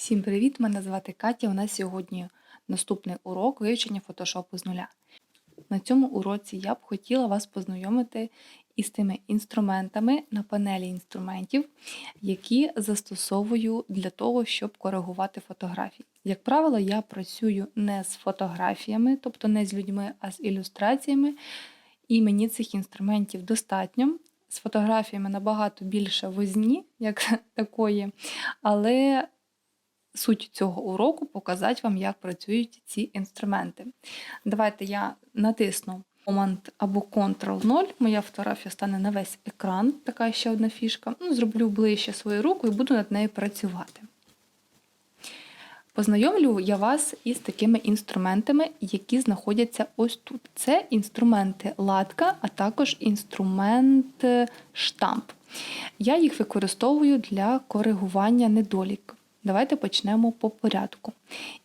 Всім привіт! Мене звати Катя. У нас сьогодні наступний урок вивчення фотошопу з нуля. На цьому уроці я б хотіла вас познайомити із тими інструментами на панелі інструментів, які застосовую для того, щоб коригувати фотографії. Як правило, я працюю не з фотографіями, тобто не з людьми, а з ілюстраціями, і мені цих інструментів достатньо. З фотографіями набагато більше возні, як такої, але суть цього уроку показати вам, як працюють ці інструменти. Давайте я натисну Command або Ctrl-0, моя фотографія стане на весь екран, така ще одна фішка. Ну, Зроблю ближче свою руку і буду над нею працювати. Познайомлю я вас із такими інструментами, які знаходяться ось тут. Це інструменти латка, а також інструмент штамп. Я їх використовую для коригування недоліків. Давайте почнемо по порядку.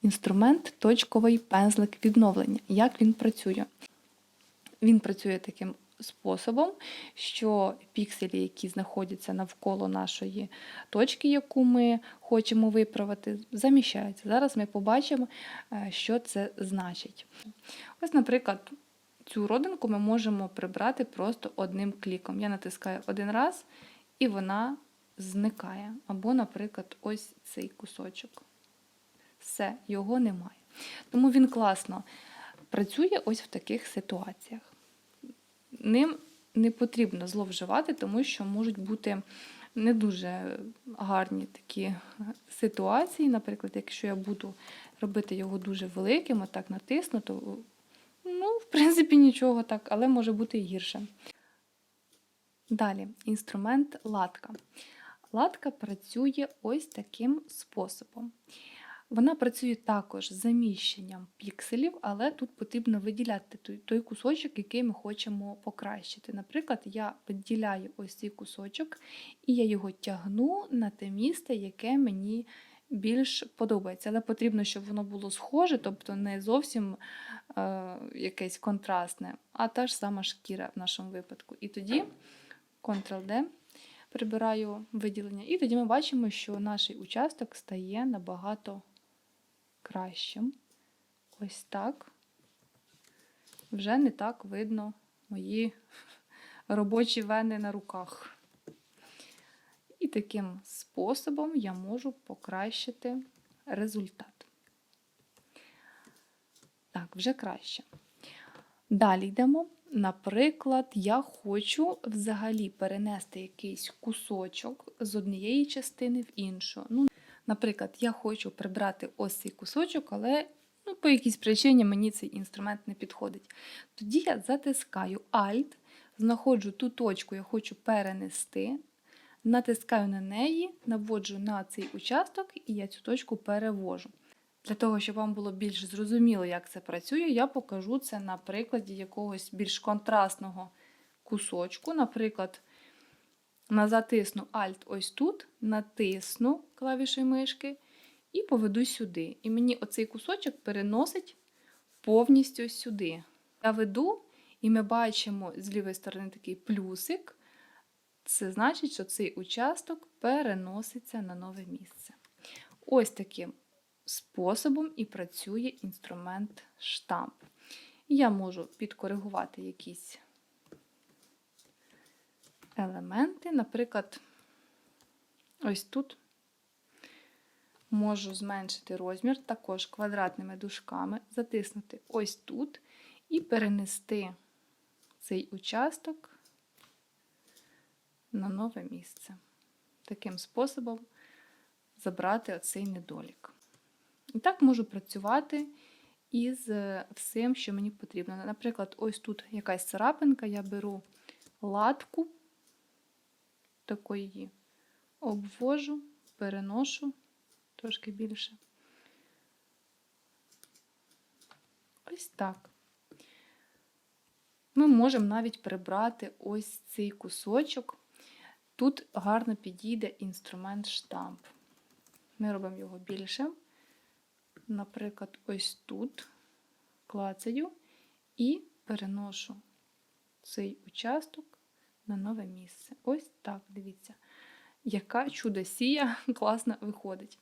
Інструмент точковий пензлик відновлення. Як він працює? Він працює таким способом, що пікселі, які знаходяться навколо нашої точки, яку ми хочемо виправити, заміщаються. Зараз ми побачимо, е, що це значить. Ось, наприклад, цю родинку ми можемо прибрати просто одним кліком. Я натискаю один раз, і вона зникає. Або, наприклад, ось цей кусочок. Все, його немає. Тому він класно працює ось в таких ситуаціях. Ним не потрібно зловживати, тому що можуть бути не дуже гарні такі ситуації. Наприклад, якщо я буду робити його дуже великим, отак натисну, то, ну, в принципі, нічого так, але може бути гірше. Далі, інструмент латка. Латка працює ось таким способом. Вона працює також з заміщенням пікселів, але тут потрібно виділяти той, той кусочок, який ми хочемо покращити. Наприклад, я виділяю ось цей кусочок, і я його тягну на те місце, яке мені більш подобається. Але потрібно, щоб воно було схоже, тобто не зовсім е, якесь контрастне, а та ж сама шкіра в нашому випадку. І тоді Ctrl-D прибираю виділення. І тоді ми бачимо, що наш участок стає набагато кращим. Ось так. Вже не так видно мої робочі вени на руках. І таким способом я можу покращити результат. Так, вже краще. Далі йдемо. Наприклад, я хочу взагалі перенести якийсь кусочок з однієї частини в іншу. Ну, Наприклад, я хочу прибрати ось цей кусочок, але ну, по якійсь причині мені цей інструмент не підходить. Тоді я затискаю Alt, знаходжу ту точку, я хочу перенести, натискаю на неї, наводжу на цей участок, і я цю точку перевожу. Для того, щоб вам було більш зрозуміло, як це працює, я покажу це на прикладі якогось більш контрастного кусочку. Наприклад, затисну Alt ось тут, натисну клавішою мишки і поведу сюди. І мені оцей кусочок переносить повністю сюди. Я веду, і ми бачимо з лівої сторони такий плюсик. Це значить, що цей участок переноситься на нове місце. Ось таким способом і працює інструмент штамп. Я можу підкоригувати якісь елементи. Наприклад, ось тут можу зменшити розмір, також квадратними дужками, затиснути ось тут і перенести цей участок на нове місце. Таким способом забрати оцей недолік. І так можу працювати із е, всім, що мені потрібно. Наприклад, ось тут якась царапинка, я беру латку, такої обвожу, переношу трошки більше. Ось так. Ми можемо навіть прибрати ось цей кусочок. Тут гарно підійде інструмент штамп. Ми робимо його більше наприклад, ось тут клацаю і переношу цей участок на нове місце. Ось так, дивіться, яка чудосія класно виходить.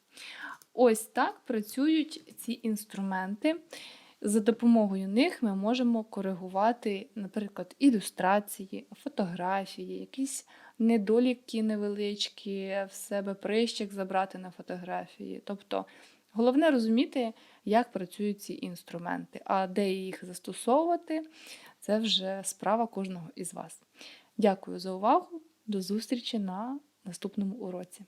Ось так працюють ці інструменти. За допомогою них ми можемо коригувати, наприклад, ілюстрації, фотографії, якісь недоліки невеличкі, в себе прищик забрати на фотографії. Тобто головне розуміти, як працюють ці інструменти, а де їх застосовувати, це вже справа кожного із вас. Дякую за увагу. До зустрічі на наступному уроці.